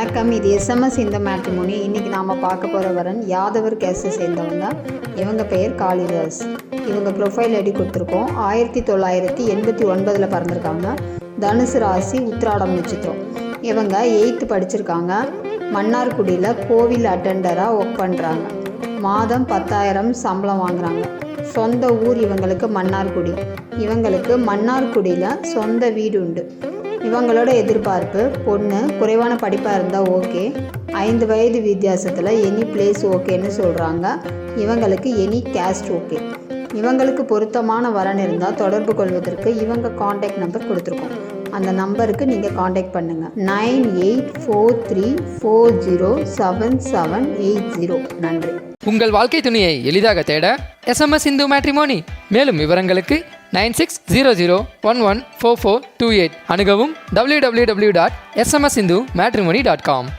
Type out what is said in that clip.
வணக்கம். இது எஸ்எம்எஸ் இந்த மேட்ரிமோனி இன்னைக்கு நாம் பார்க்க போகிற வரன் யாதவர் கேஸை சேர்ந்தவங்க. இவங்க பெயர் காளிதாஸ். இவங்க ப்ரொஃபைல் ஐடி கொடுத்துருக்கோம். ஆயிரத்தி தொள்ளாயிரத்தி எண்பத்தி ஒன்பதில் பிறந்திருக்காங்க. தனுசு ராசி உத்ராடம் நட்சத்திரம். இவங்க எயித்து படிச்சிருக்காங்க. மன்னார்குடியில் கோவில் அட்டெண்டராக ஒர்க் பண்ணுறாங்க மாதம் பத்தாயிரம் சம்பளம் வாங்குறாங்க. சொந்த ஊர் இவங்களுக்கு மன்னார்குடி. இவங்களுக்கு மன்னார்குடியில் சொந்த வீடு உண்டு. இவங்களோட எதிர்பார்ப்பு பொண்ணு குறைவான படிப்பாக இருந்தால் ஓகே. ஐந்து வயது வித்தியாசத்தில் எனி பிளேஸ் ஓகேன்னு சொல்கிறாங்க இவங்களுக்கு எனி கேஸ்ட் ஓகே இவங்களுக்கு பொருத்தமான வரன் இருந்தால் தொடர்பு கொள்வதற்கு இவங்க காண்டாக்ட் நம்பர் கொடுத்துருக்கோம். அந்த நம்பருக்கு நீங்கள் காண்டாக்ட் பண்ணுங்கள் nine eight four three four zero seven seven eight zero நன்றி. உங்கள் வாழ்க்கை துணையை எளிதாக தேட எஸ்எம்எஸ் இந்து மேட்ரிமோனி மேலும் விவரங்களுக்கு nine six zero zero one one four four two eight அணுகவும் W W W dot SMS Hindu matrimony dot com